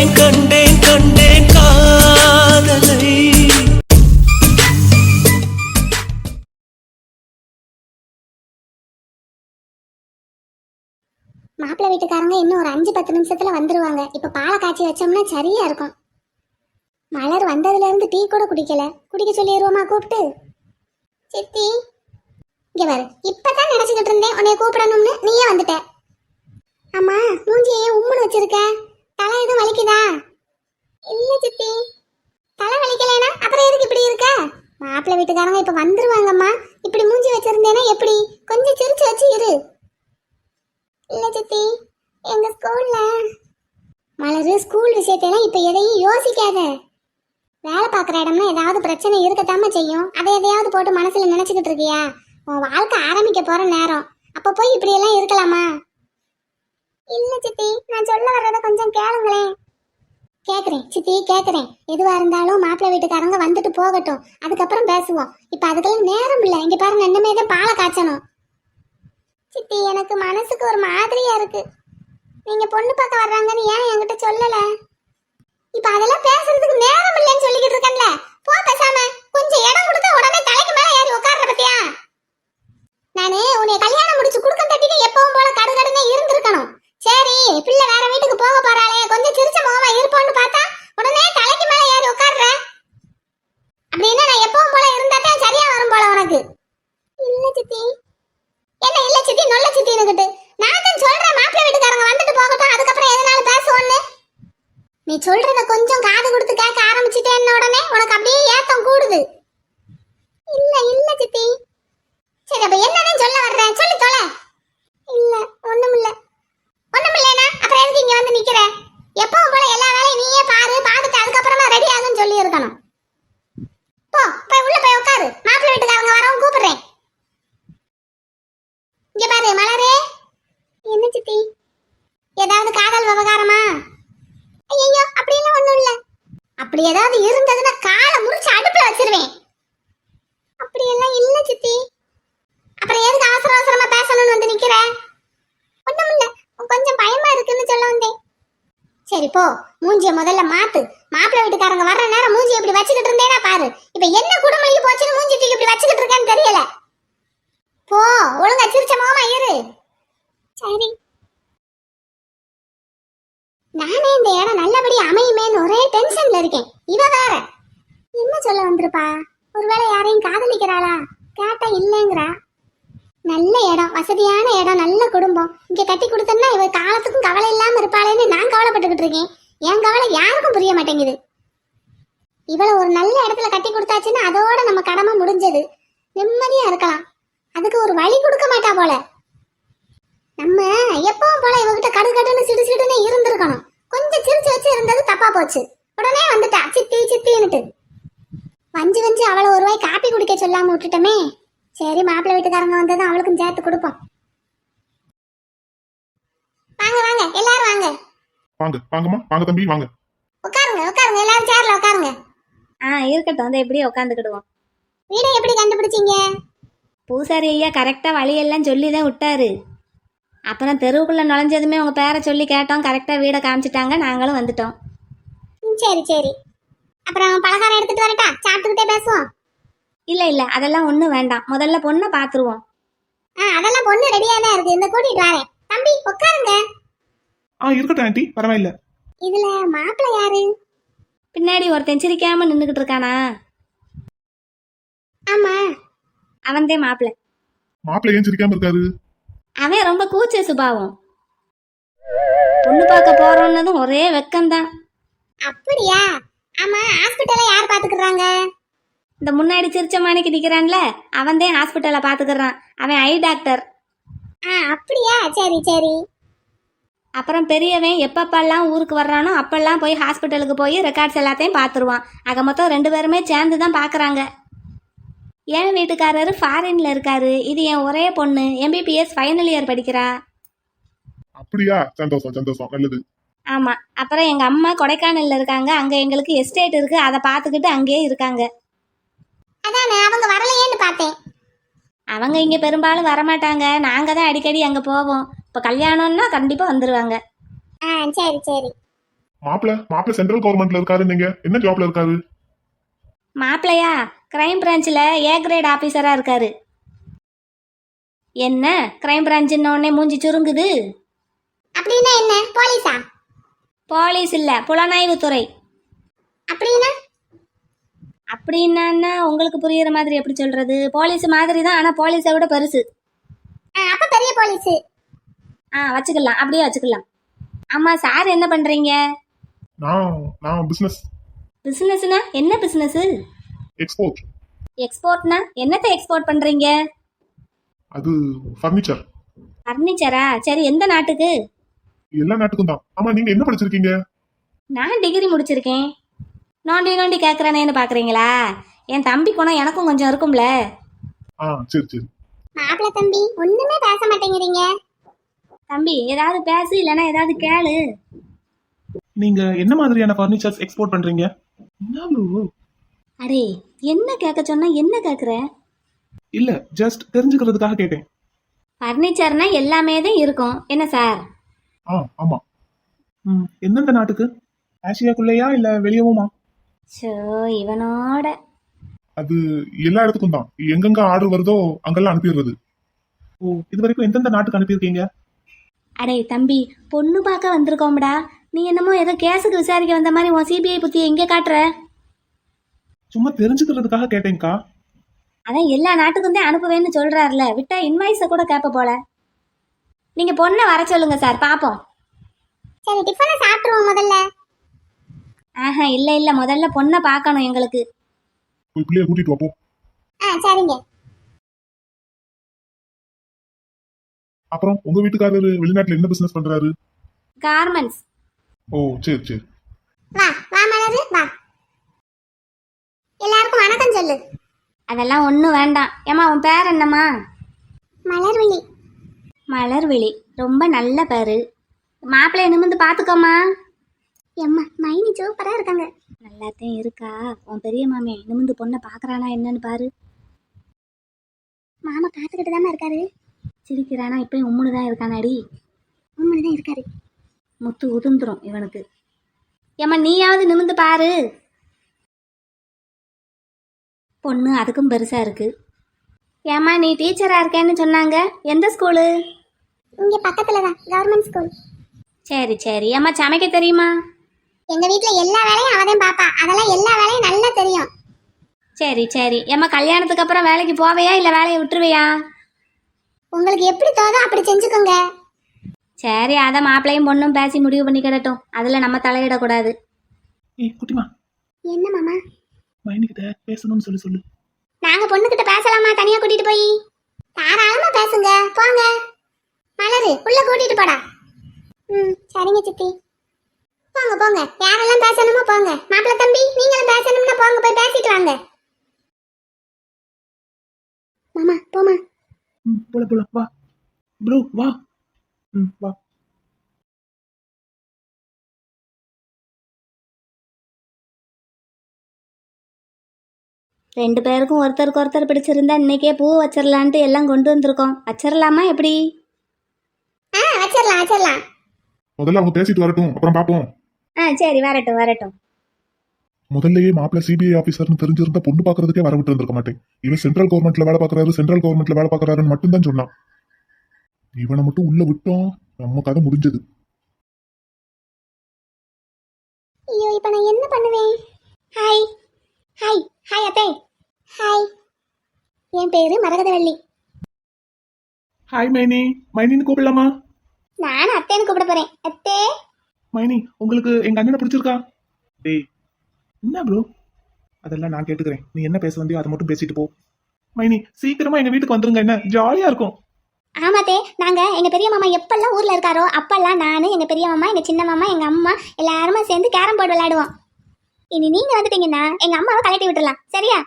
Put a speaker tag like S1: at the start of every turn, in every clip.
S1: கண்டேன் கண்டேன் கண்டேன் காதலை.
S2: மாப்பிள்ளை வீட்டுக்காரங்க இன்னும் ஒரு அஞ்சு பத்து நிமிஷத்துல வந்துருவாங்க. இப்ப பாலை காய்ச்சி வச்சோம்னா சரியா இருக்கும். மலர் வந்ததுல இருந்து டீ கூட குடிக்கல. குடிக்க சொல்லிடுவோமா கூப்பிட்டு? சித்தி இங்க பாரு. இப்பதான் நினைச்சுக்கிட்டு இருந்தேன் உன்னைய கூப்பிடணும்னு. நீயே வந்துட்ட. அம்மா மூஞ்சி உம்முன்னு வச்சிருக்க? தலை எதுவும் வலிக்குதா? இல்ல சித்தி. தலை வலிக்கலைனா அப்புறம் எதுக்கு இப்படி இருக்க? மாப்பிள்ளை வீட்டுக்காரங்க இப்ப வந்துருவாங்கம்மா. இப்படி மூஞ்சி வச்சிருந்தேன்னா எப்படி? கொஞ்சம் சிரிச்சு வச்சு இரு. இல்ல சித்தி எங்க ஸ்கூல்ல மலர் ஸ்கூல் விஷயத்தையெல்லாம் இப்ப எதையும் யோசிக்காத. வேலை பார்க்குற இடம்னா ஏதாவது பிரச்சனை இருக்கத்தாம செய்யும். அதை எதையாவது போட்டு மனசுல நினைச்சுக்கிட்டு இருக்கியா? உன் வாழ்க்கை ஆரம்பிக்க போற நேரம். அப்ப போய் இப்படியெல்லாம் இருக்கலாமா? இல்ல சித்தி நான் சொல்ல வர்றத கொஞ்சம் கேளுங்களேன். கேக்குறேன் சித்தி கேக்குறேன். எதுவா இருந்தாலும் மாப்பிள்ளை வீட்டுக்காரங்க வந்துட்டு போகட்டும். அதுக்கப்புறம் பேசுவோம். இப்ப அதுக்கெல்லாம் நேரம் இல்ல. இங்க பாருங்க இன்னமே தான் பாலை காய்ச்சணும். சித்தி எனக்கு மனசுக்கு ஒரு மாதிரியா இருக்கு. நீங்க பொண்ணு பார்க்க வர்றாங்கன்னு ஏன் என்கிட்ட சொல்லல? இப்ப அதெல்லாம் பேசுறதுக்கு நேரம் இல்லைன்னு சொல்லிக்கிட்டு இருக்கேன்ல. போ பேசாம கொஞ்சம் இடம் கொடுத்தா உடனே தலைக்கு மேல ஏறி உட்கார்ற பத்தியா? நானு உன்னை கல்யாணம் முடிச்சு குடுக்கம் தட்டிட்டு எப்பவும் போல கடுகடுன்னு இருந்திருக்கணும். சரி பிள்ளை வேற வீட்டுக்கு போக போறாளே. கொஞ்சம் சிரிச்ச முகமா இருப்போம்னு பார்த்தா உடனே தலைக்கு மேல ஏறி உட்கார்ற. அப்படின்னா நான் எப்பவும் போல இருந்தா தான் சரியா வரும் போல உனக்கு. இல்ல சித்தி. என்ன இல்ல சித்தி நொல்ல சித்தினுக்கிட்டு நான் தான் சொல்றேன் மாப்பிள்ளை வீட்டுக்காரங்க வந்துட்டு போகட்டும் அதுக்கப்புறம் எதனால பேசுவோன்னு. நீ சொல்றத கொஞ்சம் காது கொடுத்து கேட்க ஆரம்பிச்சிட்டேன்ன உடனே உனக்கு அப்படியே ஏத்தம் கூடுது இல்ல இல்ல சித்தி சரி அப்ப என்னன்னு சொல்ல வர்றேன் சொல்லி தொலை இல்ல ஒண்ணுமில்ல ஒண்ணுமில்லைனா அப்புறம் எதுக்கு இங்க வந்து நிக்கிற எப்பவும் போல எல்லா வேலையும் நீயே பாரு பார்த்துட்டு அதுக்கப்புறமா ரெடி ஆகுன்னு சொல்லி இருக்கணும் போ போய் உள்ள போய் உட்காரு மாப்பிள்ளை வீட்டுக்காரங்க வரவும் கூப்பிடுறேன் இங்க பாரு மலரே என்ன சித்தி ஏதாவது காதல் விவகாரமா ஐயோ அப்படியெல்லாம் ஒண்ணும் இல்ல அப்படி ஏதாவது இருந்ததுன்னா காலை முறிச்சு அடுப்புல வச்சிருவேன் அப்படியெல்லாம் இல்ல சித்தி அப்புறம் எதுக்கு அவசர அவசரமா பேசணும்னு வந்து நிக்கிற ஒண்ணும் இல்ல கொஞ்சம் பயமா இருக்குன்னு சொல்ல வந்தேன் சரி போ மூஞ்சிய முதல்ல மாத்து மாப்பிள்ளை வீட்டுக்காரங்க வர்ற நேரம் மூஞ்சி இப்படி வச்சுக்கிட்டு இருந்தேனா பாரு இப்ப என்ன குடும்பம் போச்சுன்னு மூஞ்சி தூக்கி இப்படி வச்சுக்கிட்டு இருக்கேன்னு தெரியல போ ஒழுங்கா சிரிச்ச மாமா இரு சரி நானே இந்த இடம் நல்லபடி அமையுமேன்னு ஒரே டென்ஷன்ல இருக்கேன். இவ வேற. என்ன சொல்ல வந்திருப்பா? ஒருவேளை யாரையும் காதலிக்கிறாளா? கேட்டா இல்லைங்கிறா. நல்ல இடம் வசதியான இடம் நல்ல குடும்பம். இங்க கட்டி கொடுத்தேன்னா இவ காலத்துக்கும் கவலை இல்லாம இருப்பாளேன்னு நான் கவலைப்பட்டுக்கிட்டு இருக்கேன். என் கவலை யாருக்கும் புரிய மாட்டேங்குது. இவளை ஒரு நல்ல இடத்துல கட்டி கொடுத்தாச்சுன்னா அதோட நம்ம கடமை முடிஞ்சது. நிம்மதியா இருக்கலாம். அதுக்கு ஒரு வழி கொடுக்க மாட்டா போல. நம்ம எப்பவும் போல இவகிட்ட கடு கடுன்னு சிடு சிடுன்னு இருந்திருக்கணும். கொஞ்சம் சிரிச்சு வச்சு இருந்தது தப்பா போச்சு. உடனே வந்துட்டா. சித்தி சித்தின்னுட்டு. வஞ்சி வஞ்சி அவளை ஒரு வாய் காப்பி குடிக்க சொல்லாம விட்டுட்டோமே. சரி மாப்பிள்ளை வீட்டுக்காரங்க வந்ததும் அவளுக்கும் சேர்த்து கொடுப்போம். வாங்க வாங்க. எல்லாரும் வாங்க.
S3: வாங்க வாங்கம்மா. வாங்க தம்பி வாங்க.
S2: உட்காருங்க உட்காருங்க. எல்லாரும் சேர்ல உட்காருங்க.
S4: ஆ இருக்கட்டும். வந்து எப்படியே உட்காந்துக்கிடுவோம்
S2: வீடை எப்படி கண்டுபிடிச்சீங்க?
S4: பூசாரி ஐயா கரெக்டாக வழியெல்லாம் சொல்லி தான் விட்டாரு. அப்புறம் தெருவுக்குள்ளே நுழைஞ்சதுமே உங்கள் பேரை சொல்லி கேட்டோம். கரெக்டாக வீடை காமிச்சிட்டாங்க. நாங்களும் வந்துட்டோம்.
S2: சரி சரி. அப்புறம் பலகாரம் எடுத்துட்டு வரட்டா? சாப்பிட்டுக்கிட்டே பேசுவோம்.
S4: இல்லை இல்லை. அதெல்லாம் ஒன்றும் வேண்டாம். முதல்ல பொண்ணை பார்த்துருவோம்.
S2: ஆ அதெல்லாம் பொண்ணு ரெடியா தான் இருக்கு. இந்த கூட்டிட்டு வரேன். தம்பி உட்காருங்க.
S3: ஆ இருக்கட்டும் ஆண்டி. பரவாயில்ல.
S2: இதுல மாப்பிள்ளை யாரு?
S4: பின்னாடி ஒருத்தன் சிரிக்காமல் நின்றுக்கிட்டு இருக்கானா?
S2: ஆமா.
S4: அவன்தே மாப்பிள்ளை.
S3: மாப்பிள்ளை ஏன் சிரிக்காம இருக்காரு?
S4: அவன் ரொம்ப கூச்ச சுபாவம். பொண்ணு பார்க்க போறோன்னதும் ஒரே வெக்கம்தான்.
S2: அப்படியா? ஆமா ஹாஸ்பிட்டல்ல யார் பாத்துக்கறாங்க
S4: இந்த முன்னாடி சிரிச்ச மாணிக்கு நிற்கிறான்ல அவன்தே ஹாஸ்பிட்டலை பார்த்துக்கிறான். அவன் ஐ டாக்டர்
S2: ஆ அப்படியா? சரி சரி.
S4: அப்புறம் பெரியவன் எப்பப்பெல்லாம் ஊருக்கு வர்றானோ அப்பெல்லாம் போய் ஹாஸ்பிட்டலுக்கு போய் ரெக்கார்ட்ஸ் எல்லாத்தையும் பார்த்துருவான். ஆக மொத்தம் ரெண்டு பேருமே சேர்ந்து தான் பார்க்குறாங்க. என் வீட்டுக்காரரு ஃபாரின்ல இருக்காரு? இது என் ஒரே பொண்ணு. எம்பிபிஎஸ் ஃபைனல் இயர் படிக்கிறா.
S3: அப்படியா? சந்தோஷம் சந்தோஷம். நல்லது.
S4: ஆமாம் அப்புறம் எங்கள் அம்மா கொடைக்கானல்ல இருக்காங்க. அங்கே எங்களுக்கு எஸ்டேட் இருக்குது அதை பார்த்துக்கிட்டு அங்கேயே இருக்காங்க.
S2: அதானே அவங்க வரலையேன்னு பார்த்தேன்.
S4: அவங்க இங்கே பெரும்பாலும் வரமாட்டாங்க. நாங்கள் தான் அடிக்கடி அங்கே போவோம். இப்போ கல்யாணம்னா கண்டிப்பாக வந்துடுவாங்க
S2: ஆ சரி சரி.
S3: மாப்பிள்ள மாப்பிள்ள சென்ட்ரல் கவர்மெண்ட்ல இருக்காரு நீங்க. என்ன ஜாப்ல இருக்காரு?
S4: மாப்பிள்ளையா கிரைம் பிரான்ச்சில் ஏ கிரேட் ஆஃபீஸராக இருக்காரு. என்ன? கிரைம் பிரான்ச்சுன்ன உடனே மூஞ்சி சுருங்குது.
S2: அப்படின்னா என்ன? போலீஸா?
S4: போலீஸ் இல்லை புலனாய்வுத்துறை
S2: அப்படின்னா?
S4: அப்படின்னா உங்களுக்கு புரியுற மாதிரி எப்படி சொல்றது? போலீஸ் மாதிரி தான் ஆனால் போலீஸை விட பெருசு.
S2: ஆ, அப்ப பெரிய போலீஸ்.
S4: ஆ வச்சுக்கலாம். அப்படியே வச்சுக்கலாம். ஆமாம் சார் என்ன பண்ணுறீங்க
S3: நான் நான் பிசினஸ்
S4: பிஸ்னஸ்னா என்ன பிஸ்னஸ்
S3: எக்ஸ்போர்ட்
S4: எக்ஸ்போர்ட்னா என்னத்தை எக்ஸ்போர்ட் பண்ணுறீங்க
S3: அது ஃபர்னிச்சர்
S4: ஃபர்னிச்சரா சரி எந்த நாட்டுக்கு?
S3: எல்லா நாட்டுக்கும் தான். ஆமா நீங்க என்ன படிச்சிருக்கீங்க?
S4: நான் டிகிரி முடிச்சிருக்கேன். நோண்டி நோண்டி கேட்குறானேன்னு பார்க்குறீங்களா என் தம்பி குணம் எனக்கும் கொஞ்சம் இருக்கும்ல.
S3: ஆ சரி சரி.
S2: மாப்பிள்ள தம்பி ஒண்ணுமே பேச மாட்டேங்கிறீங்க.
S4: தம்பி ஏதாவது பேசு இல்லைன்னா ஏதாவது கேளு.
S3: நீங்க என்ன மாதிரியான ஃபர்னிச்சர்ஸ் எக்ஸ்போர்ட் பண்றீங்க?
S4: அடே என்ன கேட்க சொன்னா என்ன கேட்குற?
S3: இல்ல ஜஸ்ட் தெரிஞ்சுக்கிறதுக்காக கேட்டேன்.
S4: ஃபர்னிச்சர்னா எல்லாமே தான் இருக்கும். என்ன சார்?
S3: ஆ ஆமா. ம் எந்தெந்த நாட்டுக்கு? ஆசியாக்குள்ளேயா இல்ல வெளியவுமா?
S4: ஷோ இவனோட.
S3: அது எல்லா இடத்துக்கும் தான். எங்கெங்க ஆர்டர் வருதோ அங்கெல்லாம் அனுப்பிடுறது. ஓ இது வரைக்கும் எந்தெந்த நாட்டுக்கு அனுப்பியிருக்கீங்க?
S4: அடே தம்பி பொண்ணு பார்க்க வந்திருக்கோம்டா. நீ என்னமோ ஏதோ கேஸுக்கு விசாரிக்க வந்த மாதிரி உன் சிபிஐ புத்தியை எங்கே காட்டுற.
S3: சும்மா தெரிஞ்சுக்கிறதுக்காக கேட்டேன்க்கா.
S4: அதான் எல்லா நாட்டுக்கும் தான் அனுப்புவேன்னு சொல்றாருல. விட்டா இன்வாய்ஸை கூட கேட்ப போல. நீங்க பொண்ணை வர சொல்லுங்க சார் பாப்போம்.
S2: சரி டிஃபனை சாப்பிட்டுருவோம் முதல்ல.
S4: ஆஹா இல்ல இல்ல. முதல்ல பொண்ணை பார்க்கணும் எங்களுக்கு.
S3: போய் பிள்ளைய கூட்டிட்டு வாப்போ.
S2: ஆ சரிங்க.
S3: அப்புறம் உங்க வீட்டுக்காரரு வெளிநாட்டுல என்ன பிசினஸ் பண்றாரு?
S4: கார்மெண்ட்ஸ்
S3: ஓ சரி சரி.
S2: வா வா மலரு வா. எல்லாருக்கும் வணக்கம் சொல்லு.
S4: அதெல்லாம் ஒன்றும் வேண்டாம். ஏம்மா உன் பேர் என்னம்மா?
S2: மலர்விழி.
S4: மலர்விழி. ரொம்ப நல்ல பேரு. மாப்பிள்ளைய நிமிந்து பார்த்துக்கோமா
S2: எம்மா மைனி சூப்பரா இருக்காங்க.
S4: நல்லாத்தையும் இருக்கா? உன் பெரிய மாமே நிமிந்து பொண்ணை பார்க்கறானா என்னன்னு பாரு.
S2: மாமா பார்த்துக்கிட்டு தானே இருக்காரு.
S4: சிரிக்கிறானா? இப்பயும் உம்முன்னு தான் இருக்கானாடி.
S2: உண்மையில தான் இருக்காரு.
S4: முத்து உதிர்ந்துரும் இவனுக்கு. ஏம்மா நீயாவது நிமிந்து பாரு. பொண்ணு அதுக்கும் பெருசா இருக்கு. ஏம்மா நீ டீச்சரா இருக்கேன்னு சொன்னாங்க. எந்த ஸ்கூலு
S2: இங்க பக்கத்துல தான் கவர்மெண்ட் ஸ்கூல்
S4: சரி சரி. ஏம்மா சமைக்க தெரியுமா?
S2: எங்க வீட்ல எல்லா வேலையும் அவதான் பாப்பா. அதெல்லாம் எல்லா வேலையும் நல்லா தெரியும்.
S4: சரி சரி. ஏம்மா கல்யாணத்துக்கு அப்புறம் வேலைக்கு போவையா இல்லை வேலையை விட்டுருவியா?
S2: உங்களுக்கு எப்படி தோதோ அப்படி செஞ்சுக்கோங்க.
S4: சரி அதை மாப்பிள்ளையும் பொண்ணும் பேசி முடிவு பண்ணி கிடட்டும். அதில் நம்ம தலையிடக்கூடாது.
S3: ஏய் குட்டிமா.
S2: என்ன மாமா?
S3: மைனிக்கிட்ட பேசணும்னு சொல்லி சொல்லு.
S2: நாங்க பொண்ணுகிட்ட பேசலாமா? தனியா கூட்டிட்டு போய்? தாராளமா பேசுங்க. போங்க. மலரு உள்ள கூட்டிட்டு போடா. ம் சரிங்க சித்தி. போங்க போங்க. யாரெல்லாம் பேசணுமோ போங்க. மாப்பிள்ள தம்பி நீங்களும் பேசணும்னா போங்க. போய் பேசிட்டு வாங்க. மாமா போமா
S3: ம் போல போல. வா. ப்ரோ வா. ம் வா.
S4: ரெண்டு பேருக்கும் ஒருத்தருக்கு ஒருத்தர் பிடிச்சிருந்தா இன்னைக்கே பூ வச்சிடலான்ட்டு எல்லாம் கொண்டு வந்திருக்கோம். வச்சிடலாமா எப்படி?
S2: ஆ வச்சிடலாம் வச்சிடலாம்
S3: முதல்ல அவங்க பேசிட்டு வரட்டும் அப்புறம் பாப்போம்
S4: ஆ சரி வரட்டும் வரட்டும்.
S3: முதல்லயே மாப்பிள்ள சிபிஐ ஆபீசர்னு தெரிஞ்சிருந்தா பொண்ணு பாக்குறதுக்கே வர விட்டு இருந்திருக்க மாட்டேன். இவன் சென்ட்ரல் கவர்மெண்ட்ல வேலை பாக்குறாரு சென்ட்ரல் கவர்மெண்ட்ல வேலை பாக்குறாருன்னு மட்டும் தான் சொன்னான். இவனை மட்டும் உள்ள விட்டோம் நம்ம கதை முடிஞ்சது.
S2: ஐயோ இப்போ நான் என்ன பண்ணுவேன்? ஹாய் ஹாய் ஹாய் அத்தை. ஹாய் என் பேரு மரகதவள்ளி.
S3: ஹாய் மைனி. மைனின்னு கூப்பிடலாமா?
S2: நானும் அத்தைன்னு கூப்பிட போறேன். அத்தே.
S3: மைனி உங்களுக்கு எங்க அண்ணனை பிடிச்சிருக்கா? டேய். என்ன ப்ரோ அதெல்லாம் நான் கேட்டுக்கிறேன். நீ என்ன பேச வந்தியோ அதை மட்டும் பேசிட்டு போ. மைனி சீக்கிரமா எங்க வீட்டுக்கு வந்துருங்க. என்ன ஜாலியா இருக்கும்.
S2: ஆமாத்தே நாங்க எங்க பெரிய மாமா எப்பெல்லாம் ஊர்ல இருக்காரோ அப்பெல்லாம் நானு எங்க பெரிய மாமா எங்க சின்ன மாமா எங்க அம்மா எல்லாருமே சேர்ந்து கேரம் போர்டு விளையாடுவோம். இனி நீங்க வந்துட்டீங்கன்னா எங்க அம்மாவை கலட்டி விட்டுறலாம். சரியா?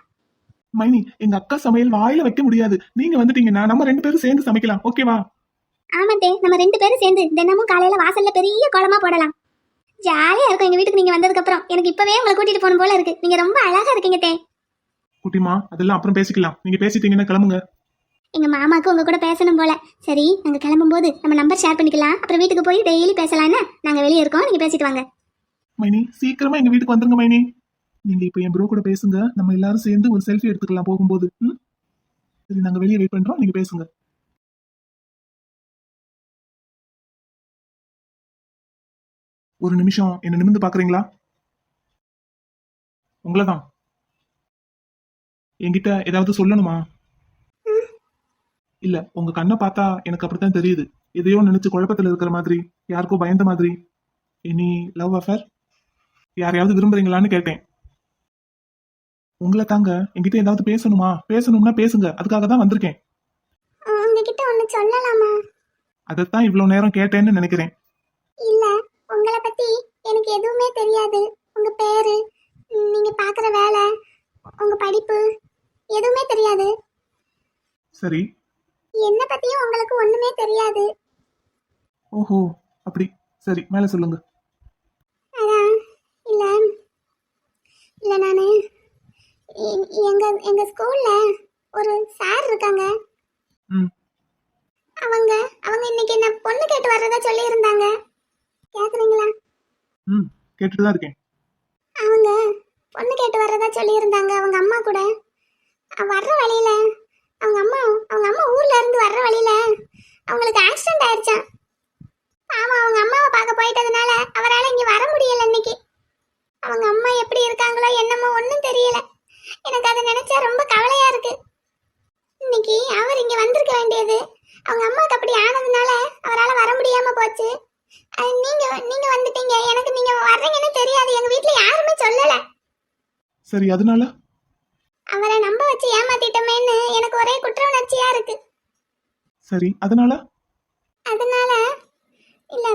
S3: மைனி எங்க அக்கா சமையல் வாயில வைக்க முடியாது. நீங்க வந்துட்டீங்கன்னா நம்ம ரெண்டு பேரும் சேர்ந்து சமைக்கலாம். ஓகேவா
S2: ஆமாத்தே நம்ம ரெண்டு பேரும் சேர்ந்து தினமும் காலையில வாசல்ல பெரிய கோலமா போடலாம். ஜாலியா இருக்கும் எங்க வீட்டுக்கு நீங்க வந்ததுக்கு அப்புறம். எனக்கு இப்பவே உங்களை கூட்டிட்டு போகணும் போல இருக்கு. நீங்க ரொம்ப அழகா இருக்கீங்க தே.
S3: குட்டிமா அதெல்லாம் அப்புறம் பேசிக்கலாம். நீங்க பேசிட்டீங்கன்னா கிளம்புங்க.
S2: எங்க மாமாக்கு உங்க கூட பேசணும் போல. சரி நாங்க கிளம்பும்போது நம்ம நம்பர் ஷேர் பண்ணிக்கலாம். அப்புறம் வீட்டுக்கு போய் டெய்லி பேசலாம்னு நாங்க வெளியே இருக்கோம் நீங்க பேசிட்டு வாங்க.
S5: மைனி சீக்கிரமா எங்க வீட்டுக்கு வந்துருங்க மைனி. நீங்க இப்ப என் ப்ரோ கூட பேசுங்க. நம்ம எல்லாரும் சேர்ந்து ஒரு செல்ஃபி எடுத்துக்கலாம் போகும்போது. சரி நாங்க வெளியே வெயிட் பண்றோம். நீங்க பேசுங்க. ஒரு நிமிஷம். என்ன நிமிர்ந்து பாக்குறீங்களா? உங்களதான். என்கிட்ட ஏதாவது சொல்லணுமா? இல்ல உங்க கண்ணை பார்த்தா எனக்கு அப்படித்தான் தெரியுது. எதையோ நினைச்சு குழப்பத்துல இருக்கிற மாதிரி யாருக்கோ பயந்த மாதிரி. எனி லவ் அஃபேர் யாரையாவது விரும்புறீங்களான்னு கேட்டேன். உங்களை தாங்க என்கிட்ட ஏதாவது பேசணுமா? பேசணும்னா பேசுங்க அதுக்காக தான் வந்திருக்கேன்.
S2: உங்ககிட்ட ஒன்று சொல்லலாமா?
S5: அதைத்தான் இவ்வளவு நேரம் கேட்டேன்னு நினைக்கிறேன்.
S2: இல்ல உங்களை பத்தி எனக்கு எதுவுமே தெரியாது. உங்க பேரு நீங்க பாக்குற வேலை உங்க படிப்பு எதுவுமே தெரியாது.
S5: சரி.
S2: என்ன பத்தியும் உங்களுக்கு ஒண்ணுமே தெரியாது.
S5: ஓஹோ அப்படி. சரி மேல சொல்லுங்க.
S2: அதான் இல்ல. இல்ல நானு. எ- எங்க எங்க ஸ்கூல்ல ஒரு சார் இருக்காங்க. அவங்க அவங்க இன்னைக்கு என்ன பொண்ணு கேட்டு வர்றதா சொல்லி இருந்தாங்க கேக்குறீங்களா?
S5: ம் கேட்டுட்டு தான் இருக்கேன்.
S2: அவங்க பொண்ணு கேட்டு வர்றதா சொல்லி இருந்தாங்க அவங்க அம்மா கூட. வர்ற வழியில அவங்க அம்மா அவங்க அம்மா ஊர்ல இருந்து வர்ற வழியில அவங்களுக்கு ஆக்சிடென்ட் ஆயிடுச்சான் ஆமா அவங்க அம்மாவை பார்க்க போயிட்டதுனால அவரால் இங்க வர முடியல இன்னைக்கு. அவங்க அம்மா எப்படி இருக்காங்களோ என்னமோ ஒன்றும் தெரியல. எனக்கு அதை நினைச்சா ரொம்ப கவலையா இருக்கு. இன்னைக்கு அவர் இங்க வந்திருக்க வேண்டியது. அவங்க அம்மாவுக்கு அப்படி ஆனதுனால அவரால் வர முடியாம போச்சு. நீங்க நீங்க வந்துட்டீங்க. எனக்கு நீங்க வர்றீங்கன்னு தெரியாது. எங்க வீட்ல யாருமே சொல்லல.
S5: சரி அதனால?
S2: அவரை நம்ப வச்சு ஏமாத்திட்டோமேன்னு எனக்கு ஒரே குற்ற உணர்ச்சியா இருக்கு.
S5: சரி அதனால?
S2: அதனால இல்ல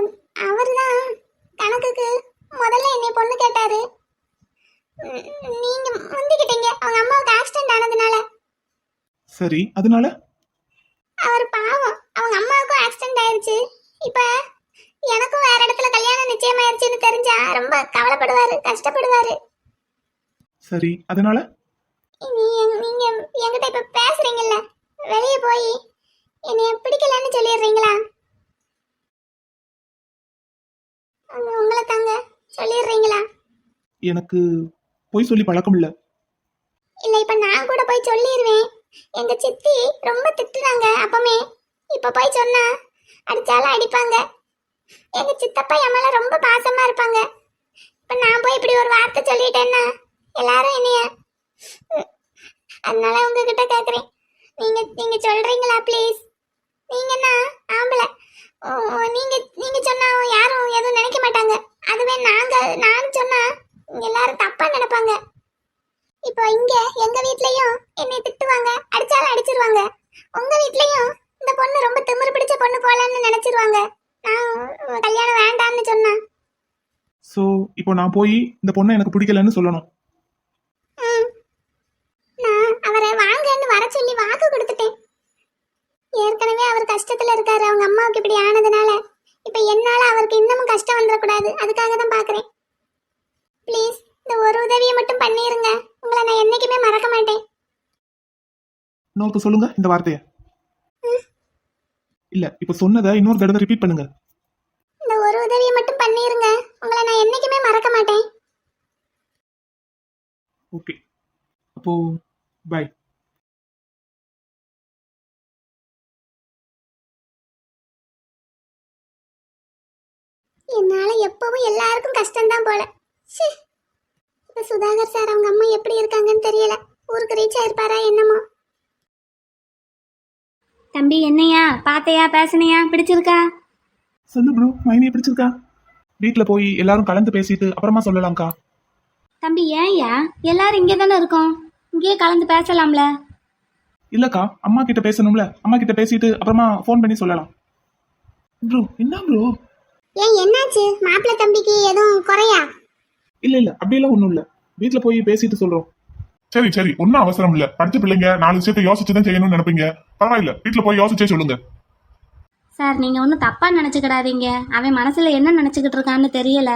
S2: அவர்தான் கணக்குக்கு முதல்ல என்னை பொண்ணு கேட்டாரு. நீங்க முந்திக்கிட்டீங்க. அவங்க அம்மாவுக்கு ஆக்சிடென்ட் ஆனதுனால.
S5: சரி அதனால?
S2: அவர் பாவம். அவங்க அம்மாவுக்கும் ஆக்சிடென்ட் ஆயிருச்சு. இப்ப எனக்கும் வேற இடத்துல கல்யாணம் நிச்சயமாயிருச்சுன்னு தெரிஞ்சா ரொம்ப கவலைப்படுவாரு கஷ்டப்படுவாரு.
S5: சரி அதனால?
S2: நீங்க என்கிட்ட இப்ப பேசுறீங்கல்ல வெளியே போய் என்னைய பிடிக்கலன்னு சொல்லிடுறீங்களா? உங்க- உங்களை தாங்க சொல்லிடுறீங்களா?
S5: எனக்கு போய் சொல்லி பழக்கம் இல்ல
S2: இல்ல இப்ப நான் கூட போய் சொல்லிடுவேன் எங்க சித்தி ரொம்ப திட்டுறாங்க அப்பமே. இப்ப போய் சொன்னா அடிச்சாலும் அடிப்பாங்க. எங்க சித்தப்பா என் மேல ரொம்ப பாசமா இருப்பாங்க. இப்ப நான் போய் இப்படி ஒரு வார்த்தை சொல்லிட்டேன்னா எல்லாரும் என்னைய அதனால உங்ககிட்ட கேக்குறேன். நீங்க நீங்க சொல்றீங்களா ப்ளீஸ் நீங்கன்னா ஆம்பளை? நீங்க நீங்க சொன்னா யாரும் எதுவும் நினைக்க மாட்டாங்க. அதுவே நாங்க நான் சொன்னா எல்லாரும் தப்பா நினைப்பாங்க. இப்போ இங்க எங்க வீட்லயும் என்னை திட்டுவாங்க அடிச்சாலும் அடிச்சிருவாங்க. உங்க வீட்லயும் இந்த பொண்ணு ரொம்ப திமிரு பிடிச்ச பொண்ணு போலன்னு நினைச்சிருவாங்க. நான் கல்யாணம் வேண்டாம்னு சொன்னா.
S5: சோ இப்போ நான் போய் இந்த பொண்ணை எனக்கு பிடிக்கலன்னு சொல்லணும்.
S2: நான் அவரை வாங்கன்னு வர சொல்லி வாக்கு கொடுத்துட்டேன். ஏற்கனவே அவர் கஷ்டத்துல இருக்காரு. அவங்க அம்மாவுக்கு இப்படி ஆனதுனால இப்ப என்னால அவருக்கு இன்னமும் கஷ்டம் வந்துடக்கூடாது. அதுக்காக தான் பாக்குறேன். ப்ளீஸ் இந்த ஒரு உதவியை மட்டும் பண்ணிருங்க. உங்களை நான் என்னைக்குமே மறக்க மாட்டேன்.
S5: இன்னொருக்க சொல்லுங்க இந்த வார்த்தைய. இல்ல இப்ப சொன்னதை இன்னொரு தடவை ரிப்பீட் பண்ணுங்க.
S2: இந்த ஒரு உதவியை மட்டும் பண்ணிருங்க. உங்களை நான் என்னைக்குமே மறக்க மாட்டேன்.
S5: ஓகே அப்போ பை
S2: என்னால எப்பவும் எல்லாருக்கும் கஷ்டம்தான் போல. இப்ப சுதாகர் சார் அவங்க அம்மா எப்படி இருக்காங்கன்னு தெரியல. ஊருக்கு ரீச் ஆயிருப்பாரா என்னமோ.
S4: தம்பி என்னையா? பார்த்தையா பேசுனியா? பிடிச்சிருக்கா?
S5: சொல்லு ப்ரோ மைனியை பிடிச்சிருக்கா? வீட்ல போய் எல்லாரும் கலந்து பேசிட்டு அப்புறமா சொல்லலாம்க்கா.
S4: தம்பி ஏன்யா? எல்லாரும் இங்கே தானே இருக்கோம். இங்கேயே கலந்து பேசலாம்ல.
S5: இல்லக்கா அம்மா கிட்ட பேசணும்ல. அம்மா கிட்ட பேசிட்டு அப்புறமா ஃபோன் பண்ணி சொல்லலாம். ப்ரோ என்ன ப்ரோ
S2: ஏன் என்னாச்சு? மாப்பிள்ளை தம்பிக்கு எதுவும் குறையா?
S5: இல்ல இல்ல. அப்படியெல்லாம் ஒண்ணும் இல்ல. வீட்ல போய் பேசிட்டு சொல்றோம்.
S3: சரி சரி. ஒன்னும் அவசரம் இல்ல. படிச்ச பிள்ளைங்க நாலு விஷயத்தை யோசிச்சு தான் செய்யணும்னு நினைப்பீங்க. பரவாயில்ல. வீட்டுல போய் யோசிச்சே சொல்லுங்க.
S4: சார் நீங்கள் ஒன்றும் தப்பாக நினச்சிக்கிடாதீங்க. அவன் மனசில் என்ன நினச்சிக்கிட்டு இருக்கான்னு தெரியல.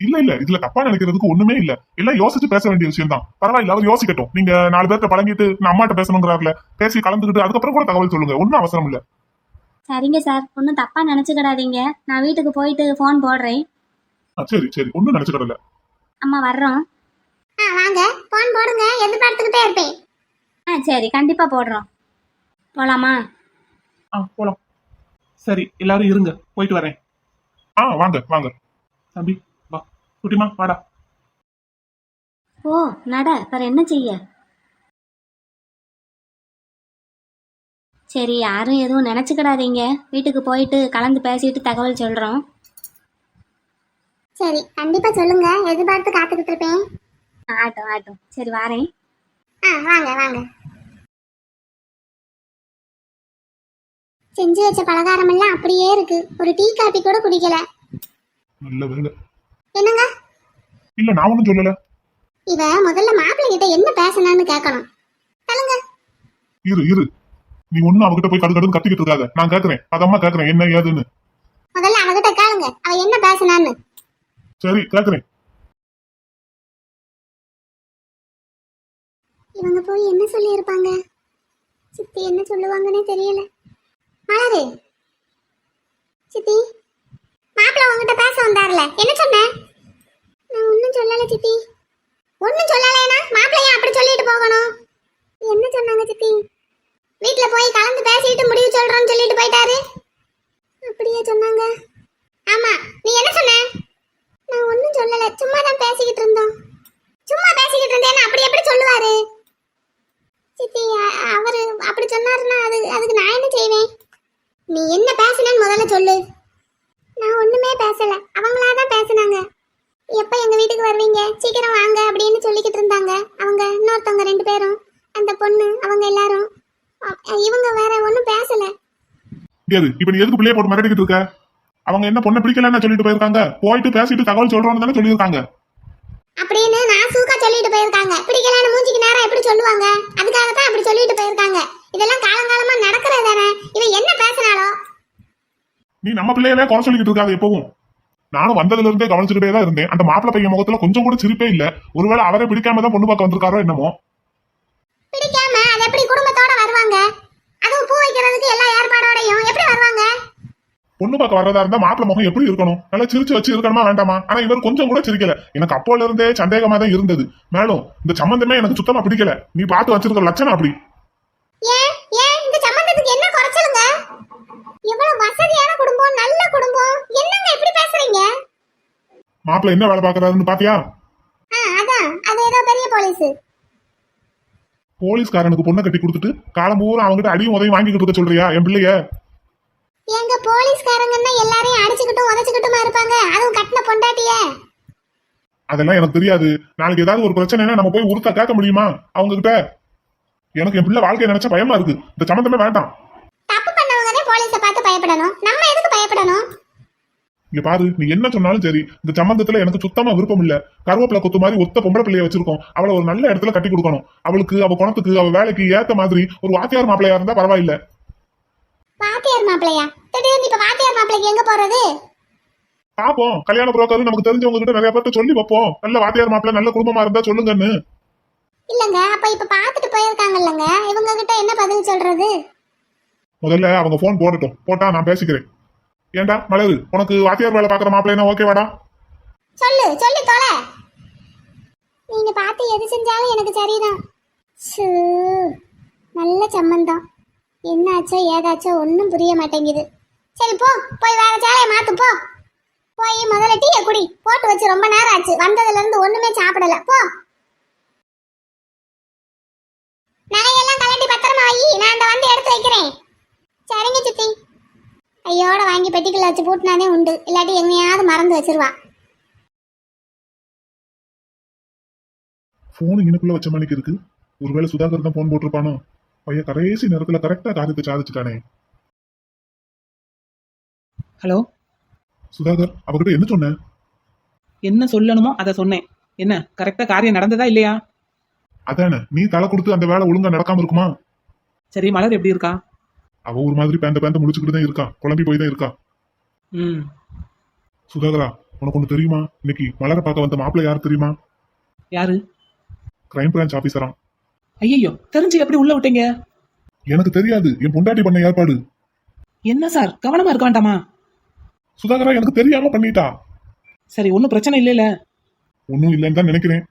S3: இல்ல இல்ல. இதுல தப்பா நினைக்கிறதுக்கு ஒண்ணுமே இல்ல. எல்லாம் யோசிச்சு பேச வேண்டிய விஷயம் தான் பரவாயில்ல அவர் யோசிக்கட்டும். நீங்க நாலு பேர்த்த பழகிட்டு நான் அம்மாட்ட பேசணுங்கிறாருல பேசி கலந்துக்கிட்டு அதுக்கப்புறம் கூட தகவல் சொல்லுங்க. ஒன்னும் அவசரம் இல்ல.
S4: சரிங்க சார். ஒன்றும் தப்பாக நினச்சிக்கிடாதீங்க. நான் வீட்டுக்கு போயிட்டு ஃபோன் போடுறேன்.
S3: சரி சரி. ஒன்னும் நினைச்சுக்கடல
S4: அம்மா வர்றோம்.
S2: ஆ வாங்க. போன் போடுங்க. எதிர்பார்த்துக்கிட்டே இருப்பேன்.
S4: ஆ சரி. கண்டிப்பாக போடுறோம். போகலாமா
S5: ஆ போலாம். சரி எல்லாரும் இருங்க. போயிட்டு வரேன்.
S3: ஆ வாங்க வாங்க.
S5: தம்பி வா. குட்டிமா வாடா.
S4: ஓ நட வேற என்ன செய்ய? சரி யாரும் எதுவும் நினச்சிக்கிடாதீங்க. வீட்டுக்கு போயிட்டு கலந்து பேசிட்டு தகவல் சொல்கிறோம்
S2: சரி கண்டிப்பா சொல்லுங்க. எதிர்பார்த்து காத்துக்கிட்டு இருப்பேன்
S4: ஆட்டும் ஆட்டும் சரி வாரேன்.
S2: ஆ வாங்க வாங்க. செஞ்சு வச்ச பலகாரம் எல்லாம் அப்படியே இருக்கு. ஒரு டீ காபி கூட குடிக்கல.
S3: நல்ல வேலை.
S2: என்னங்க?
S3: இல்ல நான் ஒன்னும் சொல்லல.
S2: இவ முதல்ல மாப்பிள்ளை கிட்ட என்ன பேசணும்னு கேட்கணும் சொல்லுங்க.
S3: இரு இரு. நீ ஒன்னும் அவகிட்ட போய் கடு கடுன்னு கத்திக்கிட்டு இருக்காத. நான் கேக்குறேன். அதம்மா கேக்குறேன். என்ன ஏதுன்னு.
S2: முதல்ல அவகிட்ட கேளுங்க. அவ என்ன பேசினான்னு.
S3: சரி கேக்குறேன்.
S2: இவங்க போய் என்ன சொல்லி இருப்பாங்க சித்தி என்ன சொல்லுவாங்கன்னே தெரியல. மலரு. சித்தி மாப்பிள்ள உங்ககிட்ட பேச வந்தார்ல. என்ன சொன்ன? நான் ஒன்றும் சொல்லல சித்தி. ஒன்றும் சொல்லலைனா மாப்பிள்ளைய அப்படி சொல்லிட்டு போகணும்? என்ன சொன்னாங்க சித்தி? வீட்டில் போய் கலந்து பேசிட்டு முடிவு சொல்றோம்னு சொல்லிட்டு போயிட்டாரு? அப்படியே சொன்னாங்க. ஆமா நீ என்ன சொன்ன? நான் ஒன்றும் சொல்லல. சும்மா தான் பேசிக்கிட்டு இருந்தோம். சும்மா பேசிக்கிட்டு இருந்தேன் அப்படி எப்படி சொல்லுவாரு? சித்தி அவரு அப்படி சொன்னாருன்னா அது அதுக்கு நான் என்ன செய்வேன்? நீ என்ன பேசினேன்னு முதல்ல சொல்லு. நான் ஒண்ணுமே பேசல. அவங்களா தான் பேசினாங்க. எப்ப எங்க வீட்டுக்கு வருவீங்க? சீக்கிரம் வாங்க அப்படின்னு சொல்லிக்கிட்டு இருந்தாங்க. அவங்க இன்னொருத்தவங்க ரெண்டு பேரும். அந்த பொண்ணு அவங்க எல்லாரும். இவங்க வேற ஒன்றும் பேசல.
S3: இப்ப நீ எதுக்கு பிள்ளைய போட்டு மிரட்டிக்கிட்டு இருக்க? அவங்க என்ன பொண்ணை பிடிக்கலன்னு சொல்லிட்டு போயிருக்காங்க? போயிட்டு பேசிட்டு தகவல் சொல்றோம்னு தானே சொல்லியிருக்காங்க.
S2: அப்படின்னு நான் சூக்கா சொல்லிட்டு போயிருக்காங்க. பிடிக்கலன்னு மூஞ்சிக்கு நேரம் எப்படி சொல்லுவாங்க? அதுக்காக தான் அப்படி சொல்லிட்டு போயிருக்காங்க. இதெல்லாம் காலங்காலமா நடக்கிறது தானே? இவன் என்ன பேசினாலோ
S3: நீ நம்ம பிள்ளையவே குறை சொல்லிக்கிட்டு இருக்காங்க எப்பவும். நானும் வந்ததுல இருந்தே கவனிச்சுக்கிட்டே தான் இருந்தேன். அந்த மாப்பிள்ளை பையன் முகத்துல கொஞ்சம் கூட சிரிப்பே இல்ல. ஒருவேளை அவரே பிடிக்காம தான் பொண்ணு பார்க்க வந்திருக்காரோ என்னமோ.
S2: பிடிக்காம அது எப்படி குடும்பத்தோட வருவாங்க? அதுவும் பூ வைக்கிறதுக்கு எல்லா ஏற்பாடோடையும் எப்படி வருவாங்க?
S3: பொண்ணு பார்க்க வர்றதா இருந்தா மாப்பிள்ளை முகம் எப்படி இருக்கணும்? நல்லா சிரிச்சு வச்சு இருக்கணுமா வேண்டாமா? ஆனா இவர் கொஞ்சம் கூட சிரிக்கல. எனக்கு அப்போல இருந்தே சந்தேகமா தான் இருந்தது. மேலும் இந்த சம்பந்தமே எனக்கு சுத்தமா பிடிக்கல. நீ பார்த்து வச்சிருக்க லட்சணம் அப்படி. மாப்பிள்ளை என்ன வேலை பாக்குறாருன்னு பாத்தியா? போலீஸ்காரனுக்கு பொண்ணை கட்டி கொடுத்துட்டு காலம் பூரா அவங்ககிட்ட அடியும் உதவி வாங்கிக்கிட்டு இருக்க சொல்றியா என் பிள்ளைய?
S2: எங்க போலீஸ்காரங்கன்னா எல்லாரையும் அடிச்சுக்கிட்டும் உதச்சுக்கிட்டுமா இருப்பாங்க? அதுவும் கட்டின பொண்டாட்டிய.
S3: அதெல்லாம் எனக்கு தெரியாது. நாளைக்கு ஏதாவது ஒரு பிரச்சனைனா நம்ம போய் உருத்தா கேட்க முடியுமா? அவங்க கிட்ட எனக்கு என் பிள்ளை வாழ்க்கைய நினைச்சா பயமா இருக்கு. இந்த சம்பந்தமே வேண்டாம்.
S2: தப்பு பண்ணவங்க தான் போலீஸை பார்த்து பயப்படணும். நம்ம எதுக்கு பயப்படணும்?
S3: இங்க பாரு நீ என்ன சொன்னாலும் சரி. இந்த சம்பந்தத்துல எனக்கு சுத்தமா விருப்பம் இல்ல. கருவேப்பிலை கொத்து மாதிரி ஒத்த பொம்பளை பிள்ளைய வச்சிருக்கோம். அவளை ஒரு நல்ல இடத்துல கட்டி கொடுக்கணும். அவளுக்கு அவ குணத்துக்கு அவ வேலைக்கு ஏத்த மாதிரி ஒரு வாத்தியார் மாப்பிள்ளையா இருந்தா பரவாயில்ல.
S2: வாத்தியார் மாப்பிள்ளையா? திடீர்னு இப்ப வாத்தியார் மாப்பிள்ளைக்கு எங்க போறது?
S3: பாப்போம். கல்யாண புரோக்கர் நமக்கு தெரிஞ்சவங்க கிட்ட நிறைய பேர்ட்ட சொல்லி வைப்போம். நல்ல வாத்தியார் மாப்பிள்ளை நல்ல குடும்பமா இருந்தா சொல்லுங்கன்னு.
S2: இல்லங்க அப்ப இப்ப பாத்துட்டு போயிருக்காங்க இல்லங்க. இவங்க கிட்ட என்ன பதில் சொல்றது?
S3: முதல்ல அவங்க போன் போடட்டும். போட்டா நான் பேசிக்கிறேன். ஏன்டா மலரு உனக்கு வாத்தியார் வேலை பாக்குற மாப்பிள்ளைனா ஓகேவாடா
S2: சொல்லு சொல்லி தொலை. நீங்க பார்த்து எது செஞ்சாலும் எனக்கு சரிதான். சூ, நல்ல சம்மந்தம். என்னாச்சோ ஏதாச்சோ ஒன்றும் புரிய மாட்டேங்குது. சரி போ. போய் வேற சேலையை மாத்து போ. போய் முதல்ல டீயை குடி. போட்டு வச்சு ரொம்ப நேரம் ஆச்சு. வந்ததுல இருந்து ஒண்ணுமே சாப்பிடல. போ. நகையெல்லாம் கலட்டி பத்திரமா வை. நான் அந்த வந்து எடுத்து வைக்கிறேன். சரிங்க சித்தி. கையோட வாங்கி பெட்டிக்குள்ள வச்சு பூட்டினாதே உண்டு. இல்லாட்டி எங்கேயாவது மறந்து வச்சிருவா.
S3: போன் இனுக்குள்ள வச்ச மணிக்கு இருக்கு. ஒருவேளை சுதாகர் தான் போன் போட்டிருப்பானோ? பையன் கடைசி நேரத்துல கரெக்டா காரியத்தை சாதிச்சுட்டானே.
S5: ஹலோ?
S3: சுதாகர் அவகிட்ட என்ன சொன்ன?
S5: என்ன சொல்லணுமோ அதை சொன்னேன். என்ன கரெக்டா காரியம் நடந்ததா இல்லையா?
S3: அதானே நீ தலை கொடுத்து அந்த வேலை ஒழுங்கா நடக்காம இருக்குமா?
S5: சரி மலர் எப்படி இருக்கா?
S3: அவ ஒரு மாதிரி பேந்த பேந்த முடிச்சுக்கிட்டு தான் இருக்கா. குழம்பி போய் தான் இருக்கா.
S5: ம்.
S3: சுதாகரா உனக்கு ஒண்ணு தெரியுமா? இன்னைக்கு மலரை பார்க்க வந்த மாப்பிள்ளை யார் தெரியுமா?
S5: யாரு?
S3: கிரைம் பிரான்ச் ஆபீசரா
S5: ஐயோ தெரிஞ்சு எப்படி உள்ள விட்டீங்க?
S3: எனக்கு தெரியாது. என் பொண்டாட்டி பண்ண ஏற்பாடு.
S5: என்ன சார்? கவனமா இருக்க வேண்டாமா?
S3: சுதாகரா எனக்கு தெரியாம பண்ணிட்டா.
S5: சரி ஒன்றும் பிரச்சனை இல்லைல்ல.
S3: ஒன்றும் இல்லைன்னு தான் நினைக்கிறேன்.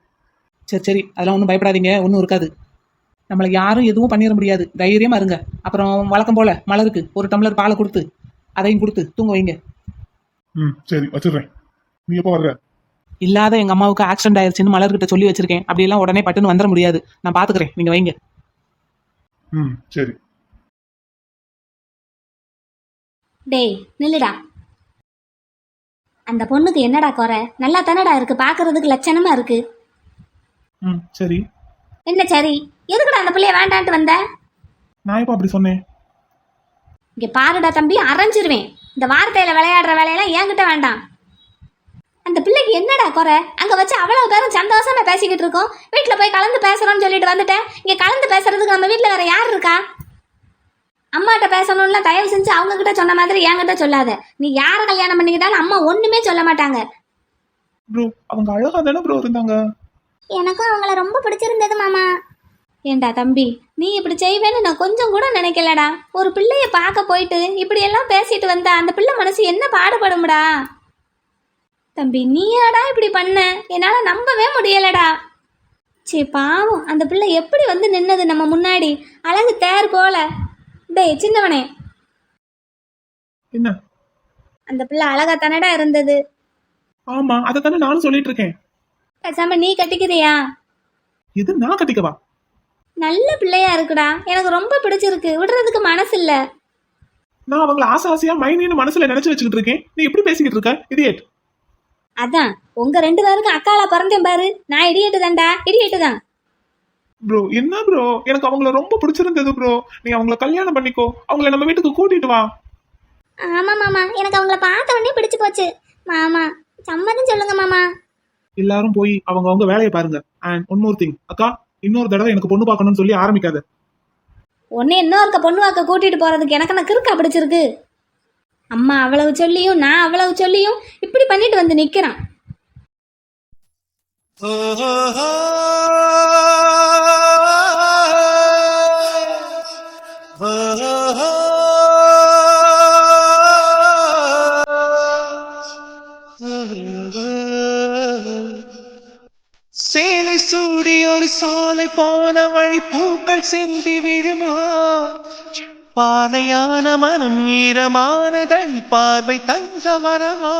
S5: சரி சரி அதெல்லாம் ஒன்றும் பயப்படாதீங்க. ஒன்றும் இருக்காது. நம்மளை யாரும் எதுவும் பண்ணிட முடியாது. தைரியமா இருங்க. அப்புறம் வழக்கம் போல மலருக்கு ஒரு டம்ளர் பாலை கொடுத்து அதையும் கொடுத்து தூங்க வைங்க.
S3: ம் சரி வச்சிடுறேன். நீ எப்போ வர்ற?
S5: இல்லாத எங்க அம்மாவுக்கு ஆக்சிடென்ட் ஆயிருச்சுன்னு மலர்கிட்ட சொல்லி வச்சிருக்கேன். அப்படியெல்லாம் உடனே பட்டுன்னு வந்துட முடியாது. நான் பாத்துக்கிறேன். நீங்க வைங்க.
S3: ம் சரி.
S4: டேய் நில்லுடா. அந்த பொண்ணுக்கு என்னடா குறை? நல்லா தானடா இருக்கு. பார்க்கறதுக்கு லட்சணமா இருக்கு.
S5: ம் சரி.
S4: என்ன சரி? எதுக்குடா அந்த பிள்ளைய வேண்டான்ட்டு வந்த?
S5: நான் இப்போ அப்படி சொன்னேன்?
S4: இங்க பாருடா தம்பி அரைஞ்சிருவேன். இந்த வார்த்தையில விளையாடுற வேலையெல்லாம் என்கிட்ட வேண்டாம். அந்த பிள்ளைக்கு என்னடா குறை? அங்க வச்சு அவ்வளவு பேரும் சந்தோஷமா பேசிக்கிட்டு இருக்கோம். வீட்டுல போய் கலந்து பேசுறோம்னு சொல்லிட்டு வந்துட்டேன். இங்க கலந்து பேசுறதுக்கு நம்ம வீட்டுல வேற யார் இருக்கா? அம்மாட்ட பேசணும்ல தயவு செஞ்சு அவங்க கிட்ட சொன்ன மாதிரி என்கிட்ட சொல்லாத. நீ யாரை கல்யாணம் பண்ணிக்கிட்டாலும் அம்மா ஒண்ணுமே சொல்ல மாட்டாங்க.
S5: ப்ரோ அவங்க அழகா தானே ப்ரோ இருந்தாங்க?
S2: எனக்கும் அவங்கள ரொம்ப பிடிச்சிருந்தது மாமா.
S4: ஏண்டா தம்பி நீ இப்படி செய்வேன்னு நான் கொஞ்சம் கூட நினைக்கலடா. ஒரு பிள்ளைய பார்க்க போயிட்டு இப்படி எல்லாம் பேசிட்டு வந்தா அந்த பிள்ளை மனசு என்ன பாடுபடும்டா? தம்பி நீயாடா இப்படி பண்ண? என்னால நம்பவே முடியலடா. சே பாவம். அந்த பிள்ளை எப்படி வந்து நின்னது நம்ம முன்னாடி? அழகு தேர் போல. டேய் சின்னவனே.
S5: என்ன?
S4: அந்த பிள்ளை அழகா தானடா இருந்தது?
S5: ஆமா அதை தானே நானும் சொல்லிட்டு இருக்கேன்
S4: பேசாம நீ கட்டிக்கிறியா?
S5: இது நான் கட்டிக்கவா?
S4: நல்ல பிள்ளையா இருக்குடா. எனக்கு ரொம்ப பிடிச்சிருக்கு. விடுறதுக்கு மனசு இல்லை
S5: நான் அவங்கள ஆசை ஆசையா மைனின்னு மனசுல நினைச்சு வச்சுக்கிட்டு இருக்கேன். நீ எப்படி பேசிக்கிட்டு இருக்க இடியட்?
S4: அதான் உங்க ரெண்டு பேருக்கும் அக்காலா பிறந்தேன் பாரு. நான் இடியட்டு தான்டா இடியட்டு தான்.
S5: ப்ரோ என்ன ப்ரோ எனக்கு அவங்கள ரொம்ப பிடிச்சிருந்தது ப்ரோ நீ அவங்கள கல்யாணம் பண்ணிக்கோ. அவங்கள நம்ம வீட்டுக்கு கூட்டிட்டு வா.
S2: ஆமா மாமா. எனக்கு அவங்கள பார்த்த உடனே பிடிச்சு போச்சு. மாமா சம்மதம் சொல்லுங்க மாமா.
S5: எல்லாரும் போய் அவங்க அவங்க வேலையை பாருங்க. அண்ட் ஒன் மோர் திங் அக்கா இன்னொரு தடவை எனக்கு பொண்ணு பார்க்கணும்னு சொல்லி ஆரம்பிக்காத.
S4: உன்னை இன்னொருக்க பொண்ணு வாக்க கூட்டிட்டு போறதுக்கு எனக்கு நான் கிறுக்கா பிடிச்சிருக்கு? அம்மா அவ்வளவு சொல்லியும் நான் அவ்வளவு சொல்லியும் இப்படி பண்ணிட்டு வந்து நிக்கிறான்.
S1: சேலை சூடி ஒரு சாலை போன வழி பூக்கள் சிந்தி விழுமா? பாதையான மனம் ஈரமானதன் பார்வை தங்க வரமா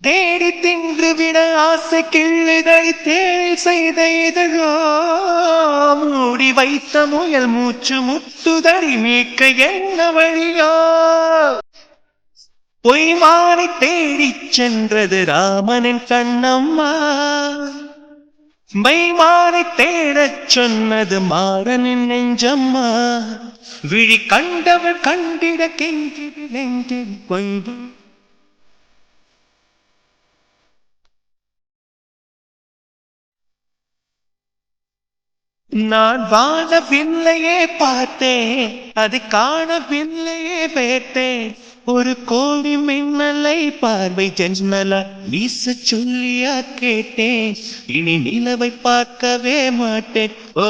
S1: தேடி தின்று விட ஆசை கிள்ளுதை தேல் செய்த இதழோ? மூடி வைத்த முயல் மூச்சு முத்துதறி மீட்க என்ன வழியா? பொய்மானை தேடிச் சென்றது ராமனின் கண்ணம்மா. மைமானை தேடச் சொன்னது மாறனின் நெஞ்சம்மா. விழி கண்டவர் கண்டிட கெஞ்சிடு நெஞ்சில் கொண்டு நான் வாழவில்லையே பார்த்தேன் அது காணவில்லையே பேட்டேன் ஒரு கோடி மின்னலை பார்வை ஜென்மலா வீச சொல்லியா கேட்டேன். இனி நிலவை பார்க்கவே மாட்டேன். ஓ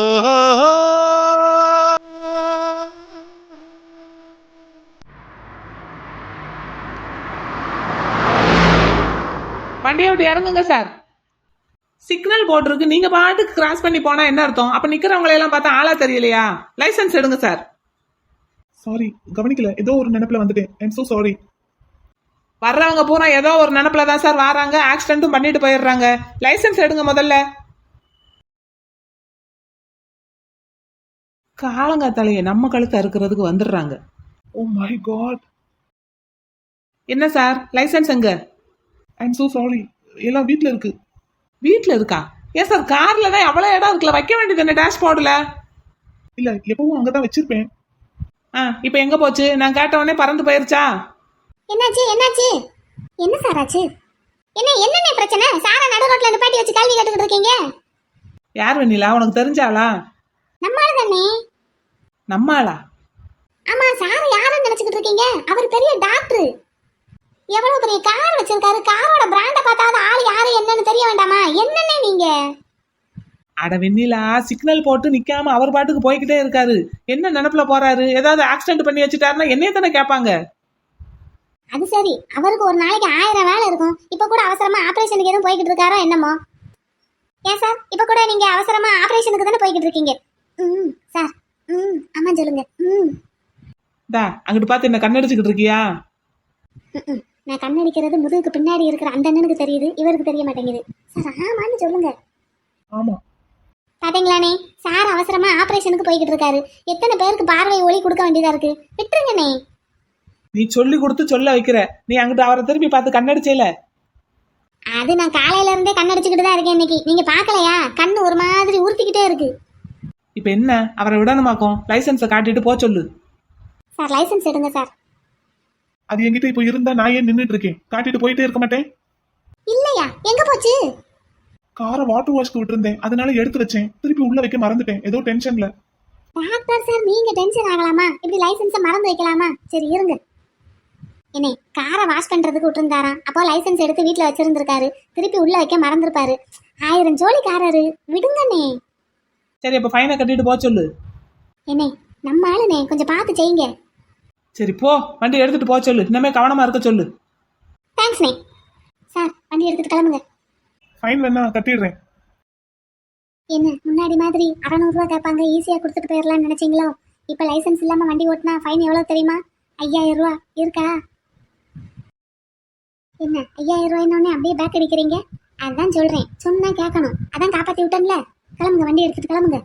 S5: வண்டியை விட்டு இறங்குங்க சார் சிக்னல் போட்டிருக்கு. நீங்க பாட்டுக்கு கிராஸ் பண்ணி போனா என்ன அர்த்தம்? அப்ப நிக்கிறவங்களை எல்லாம் பார்த்தா ஆளா தெரியலையா? லைசென்ஸ் எடுங்க சார் சாரி கவனிக்கல. ஏதோ ஒரு நினைப்புல வந்துட்டேன். ஐம் so சாரி வர்றவங்க பூரா ஏதோ ஒரு நினைப்புல தான் சார் வராங்க. ஆக்சிடென்ட்டும் பண்ணிட்டு போயிடுறாங்க. லைசென்ஸ் எடுங்க முதல்ல. காலங்காத்தாலேயே நம்ம கழுத்தை அறுக்கிறதுக்கு வந்துடுறாங்க. ஓ மை காட் என்ன சார்? லைசென்ஸ் எங்க? ஐம் so சாரி எல்லாம் வீட்டில் இருக்கு. வீட்டில் இருக்கா? ஏன் சார் கார்ல தான் எவ்வளோ இடம் இருக்குல்ல? வைக்க வேண்டியது என்ன டேஷ்போர்டில் இல்லை எப்பவும் அங்கே தான் வச்சிருப்பேன். ஆ இப்போ எங்கே போச்சு? நான் கேட்ட உடனே பறந்து போயிருச்சா?
S2: என்னாச்சு என்னாச்சு? என்ன சார் ஆச்சு? என்ன என்னென்ன பிரச்சனை? சாரா நடு ரோட்ல நிப்பாட்டி வச்சு கல்வி கட்டுக்கிட்டு இருக்கீங்க?
S5: யார் வெண்ணிலா? உனக்கு தெரிஞ்சாளா?
S2: நம்மால தானே.
S5: நம்மாளா?
S2: ஆமா சார யாருன்னு நினைச்சுக்கிட்டு இருக்கீங்க? அவர் பெரிய டாக்டர் எவ்வளவு பெரிய கார் வச்சிருக்காரு. காரோட பிராண்ட பார்த்தாவது ஆள் யாரு என்னன்னு தெரிய வேண்டாமா? என்னன்னே நீங்க?
S5: அட வெண்ணிலா சிக்னல் போட்டு நிக்காம அவர் பாட்டுக்கு போய்கிட்டே இருக்காரு. என்ன நினப்புல போறாரு? ஏதாவது ஆக்சிடென்ட் பண்ணி வச்சுட்டாருன்னா என்னைய தானே கேட்பாங்க
S2: அது சரி. அவருக்கு ஒரு நாளைக்கு ஆயிரம் வேலை இருக்கும். இப்ப கூட அவசரமா ஆபரேஷனுக்கு எதுவும் போய்கிட்டு இருக்காரோ என்னமோ? ஏன் சார்? இப்ப கூட நீங்க அவசரமா ஆபரேஷனுக்கு தானே போய்கிட்டு இருக்கீங்க? ம் சார். ம் ஆமா சொல்லுங்க. ம்.
S6: தா அங்கிட்டு பார்த்து என்ன கண்ணடிச்சுக்கிட்டு இருக்கியா.
S2: நான் கண்ணடிக்கிறது முதுகுக்கு பின்னாடி இருக்கிற அந்த அண்ணனுக்கு தெரியுது. இவருக்கு தெரிய மாட்டேங்குது. சார் ஆமான்னு சொல்லுங்க.
S5: ஆமா.
S2: பாத்தீங்களாண்ணே சார் அவசரமா ஆபரேஷனுக்கு போய்கிட்டு இருக்காரு. எத்தனை பேருக்கு பார்வை ஒளி கொடுக்க வேண்டியதா இருக்கு? விட்டுருங்கண்ணே.
S6: நீ சொல்லி கொடுத்து சொல்ல வைக்கிற. நீ அங்கிட்டு அவரை திரும்பி பார்த்து கண்ணடிச்சேல?
S2: அது நான் காலையில இருந்தே கண்ணடிச்சுக்கிட்டு தான் இருக்கேன் இன்னைக்கு. நீங்க பாக்கலையா கண்ணு ஒரு மாதிரி உறுத்திக்கிட்டே இருக்கு.
S6: இப்போ என்ன? அவரை விடணுமாக்கும்? லைசன்ஸை காட்டிட்டு போ சொல்லு.
S2: சார் லைசென்ஸ் எடுங்க சார்.
S5: அது என்கிட்ட இப்போ இருந்தா நான் ஏன் நின்னுட்டு இருக்கேன்? காட்டிட்டு போயிட்டே இருக்க மாட்டேன்?
S2: இல்லையா? எங்க போச்சு?
S5: காரை வாட்டர் வாஷ்க்கு விட்டுருந்தேன். அதனால எடுத்து வச்சேன். திருப்பி உள்ள வைக்க மறந்துட்டேன். ஏதோ டென்ஷன்ல
S2: டாக்டர் சார் நீங்க டென்ஷன் ஆகலாமா? இப்படி லைசென்ஸை மறந்து வைக்கலாமா? சரி இருங்க. என்னே காரை வாஷ் பண்றதுக்கு விட்டுருந்தாராம். அப்போ லைசென்ஸ் எடுத்து வீட்ல வச்சிருந்திருக்காரு. திருப்பி உள்ள வைக்க மறந்துருப்பாரு. ஆயிரம் ஜோலிக்காரரு. விடுங்கண்ணே
S6: சரி அப்போ ஃபைனை கட்டிட்டு போ சொல்லு.
S2: என்னே நம்ம ஆளுனே கொஞ்சம் பார்த்து செய்யுங்க.
S6: சரி போ. வண்டி எடுத்துட்டு போ சொல்லு. இன்னமே கவனமா இருக்க சொல்லு.
S2: தேங்க்ஸ்ண்ணே சார் வண்டி எடுத்துட்டு கிளம்புங்க.
S5: ஃபைன்ல வேணா கட்டிடுறேன்.
S2: என்ன முன்னாடி மாதிரி அறநூறுவா கேட்பாங்க ஈஸியாக கொடுத்துட்டு போயிடலாம்னு நினைச்சீங்களோ? இப்போ லைசென்ஸ் இல்லாமல் வண்டி ஓட்டினா ஃபைன் எவ்வளோ தெரியுமா? ஐயாயிரம் ரூபா. இருக்கா? என்ன ஐயாயிரம் ரூபாய்னோடனே அப்படியே பேக் அடிக்கிறீங்க? அதான் சொல்கிறேன் சொன்னா கேட்கணும். அதான் காப்பாற்றி விட்டேன்ல. கிளம்புங்க வண்டி எடுத்துட்டு கிளம்புங்க.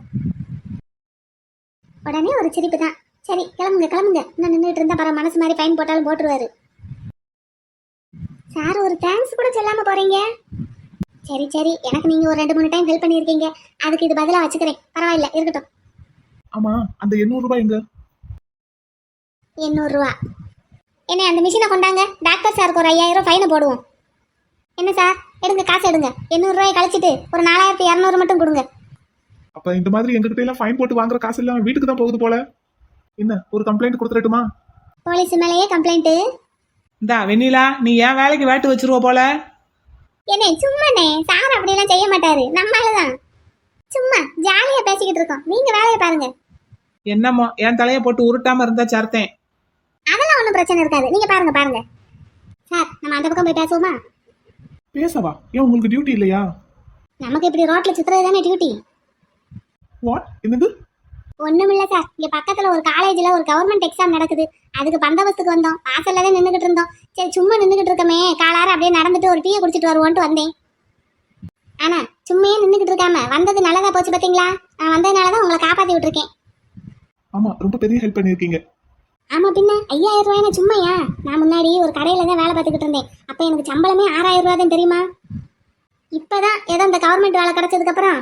S2: உடனே ஒரு சிரிப்பு தான். சரி கிளம்புங்க கிளம்புங்க. இன்னும் நின்றுட்டு இருந்தா பரவ மனசு மாதிரி ஃபைன் போட்டாலும் போட்டுருவாரு. சார் ஒரு தேங்க்ஸ் கூட சொல்லாமல் போகிறீங்க சரி சரி. எனக்கு நீங்க ஒரு ரெண்டு மூணு டைம் ஹெல்ப் பண்ணியிருக்கீங்க. அதுக்கு இது பதிலா வச்சுக்கிறேன். பரவாயில்ல இருக்கட்டும்.
S5: ஆமா அந்த எண்ணூறு ரூபாய் எங்க?
S2: எண்ணூறுரூவா என்ன அந்த மிஷினை கொண்டாங்க? டாக்டர் சாருக்கு ஒரு ஐயாயிரம் ஃபைனை போடுவோம். என்ன சார் எடுங்க காசு எடுங்க. எண்ணூறுரூவாயை கழிச்சிட்டு ஒரு நாலாயிரத்தி இரநூறு மட்டும் கொடுங்க.
S5: அப்ப இந்த மாதிரி எங்ககிட்ட எல்லாம் ஃபைன் போட்டு வாங்குற காசு எல்லாம் வீட்டுக்கு தான் போகுது போல. என்ன ஒரு கம்ப்ளைண்ட் கொடுத்துடட்டுமா?
S2: போலீஸ் மேலேயே கம்ப்ளைண்ட்டு
S6: இந்தா வெண்ணிலா நீ ஏன் வேலைக்கு வேட்டு வச்சிருவ போல?
S2: என்ன சும்மாண்ணே சார் அப்படியெல்லாம் செய்ய மாட்டாரு. நம்மளால தான் சும்மா ஜாலியா பேசிக்கிட்டு இருக்கோம். நீங்க வேலையை பாருங்க.
S6: என்னமோ என் தலையை போட்டு உருட்டாம இருந்தா சர்த்தேன்.
S2: அதெல்லாம் ஒன்றும் பிரச்சனை இருக்காது. நீங்க பாருங்க பாருங்க. சார் நம்ம அந்த பக்கம் போய் பேசுவோமா?
S5: பேசவா? ஏன் உங்களுக்கு டியூட்டி இல்லையா?
S2: நமக்கு இப்படி ரோட்ல சுத்துறது தானே டியூட்டி
S5: வாட் என்னது?
S2: ஒண்ணுமில்ல சார். இங்க பக்கத்துல ஒரு காலேஜ்ல ஒரு கவர்மெண்ட் எக்ஸாம் நடக்குது. அதுக்கு பந்தோபஸ்துக்கு வந்தோம். வாசல்ல தான் நின்றுகிட்டு இருந்தோம். சரி சும்மா நின்றுகிட்டு இருக்கமே. காலார அப்படியே நடந்துட்டு ஒரு டீயை குடிச்சிட்டு வருவோன்ட்டு வந்தேன். ஆனா சும்மையே நின்றுகிட்டு இருக்காம வந்தது நல்லதா போச்சு பாத்தீங்களா? நான் வந்ததுனால தான் உங்களை காப்பாத்தி விட்டுருக்கேன்.
S5: ஆமா ரொம்ப பெரிய ஹெல்ப் பண்ணிருக்கீங்க
S2: ஆமா பின்ன ஐயாயிரம் ரூபாய்னா சும்மையா? நான் முன்னாடி ஒரு கடையில தான் வேலை பார்த்துக்கிட்டு இருந்தேன். அப்ப எனக்கு சம்பளமே ஆறாயிரம் ரூபாய் தான் தெரியுமா? இப்பதான் ஏதோ இந்த கவர்மெண்ட் வேலை கிடைச்சதுக்கு அப்புறம்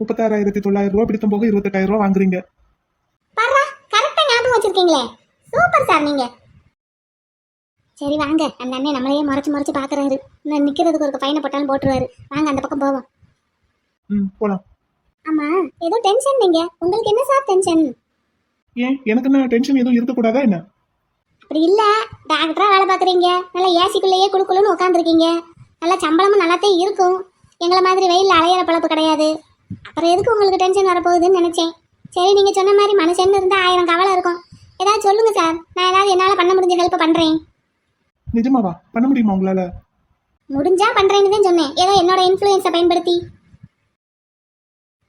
S5: முப்பத்தாறாயிரத்தி தொள்ளாயிரம் ரூபாய் பிடித்தம் போக இருபத்தெட்டாயிரம் ரூபாய் வாங்குறீங்க.
S2: பர்றா கரெக்டா ஞாபகம் வச்சிருக்கீங்களே. சூப்பர் சார் நீங்க. சரி வாங்க. அந்த அண்ணன் நம்மளையே முறைச்சு முறைச்சு பாக்குறாரு. இன்னும் நிக்கிறதுக்கு ஒரு ஃபைனை போட்டாலும் போட்டுருவாரு. வாங்க அந்த பக்கம் போவோம்.
S5: ம் போலாம்.
S2: ஆமா ஏதோ டென்ஷன் நீங்க. உங்களுக்கு என்ன சார் டென்ஷன்
S5: ஏன்? எனக்கு என்ன டென்ஷன் எதுவும் இருக்கக்கூடாதா என்ன?
S2: அப்படி இல்ல. டாக்டரா வேலை பாக்குறீங்க நல்லா ஏசிக்குள்ளேயே குழுக்குழுன்னு உட்காந்துருக்கீங்க நல்லா சம்பளமும் நல்லாத்தான் இருக்கும். எங்களை மாதிரி வெயில்ல அலையிற பழப்பு கிடையாது. அப்புறம் எதுக்கு உங்களுக்கு டென்ஷன் வரப்போகுதுன்னு நினைச்சேன்? சரி நீங்க சொன்ன மாதிரி மனுஷன் இருந்தா ஆயிரம் கவலை இருக்கும். ஏதாவது சொல்லுங்க சார் நான் ஏதாவது என்னால பண்ண முடிஞ்ச ஹெல்ப் பண்றேன்.
S5: நிஜமாவா? பண்ண முடியுமா உங்களால?
S2: முடிஞ்சா பண்றேன்னு தான் சொன்னேன். ஏதோ என்னோட இன்ஃப்ளூயன்ஸை பயன்படுத்தி.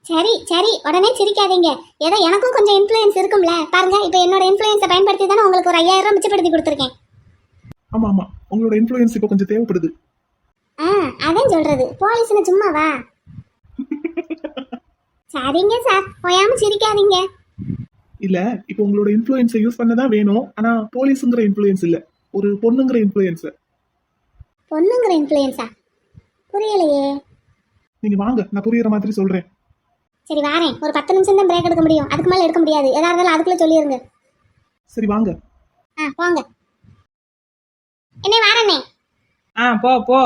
S2: சரி சரி உடனே சிரிக்காதீங்க. ஏதோ எனக்கும் கொஞ்சம் இன்ஃப்ளூயன்ஸ் இருக்கும்ல. பாருங்க இப்போ என்னோட இன்ஃப்ளூயன்ஸை பயன்படுத்தி தானே உங்களுக்கு ஒரு ஐயாயிரம் ரூபாய் மிச்சப்படுத்தி கொடுத்துருக்கேன்.
S5: ஆமா ஆமா. உங்களோட இன்ஃப்ளூயன்ஸ் இப்போ கொஞ்சம் தேவைப்படுது.
S2: ஆ அதான் சொல்றது. போலீஸ்னு சும்மாவா? சரிங்க சார். போயாம சிரிக்காதீங்க.
S5: இல்ல இப்போ உங்களோட இன்ஃப்ளூயன்ஸை யூஸ் பண்ண தான் வேணும். ஆனா போலீஸுங்கிற இன்ஃப்ளூயன்ஸ் இல்ல. ஒரு பொண்ணுங்கிற இன்ஃப்ளூயன்ஸ்
S2: பொண்ணுங்கிற இன்ஃப்ளூயன்ஸா புரியலையே.
S5: நீங்க வாங்க நான் புரியுற மாதிரி சொல்றேன்.
S2: சரி வாரேன். ஒரு பத்து நிமிஷம் தான் பிரேக் எடுக்க முடியும். அதுக்கு மேலே எடுக்க முடியாது. எதா இருந்தாலும் அதுக்குள்ள சொல்லிடுங்க
S5: சரி வாங்க.
S2: ஆ போங்க. என்ன வாரண்ணே
S6: ஆ போ போ.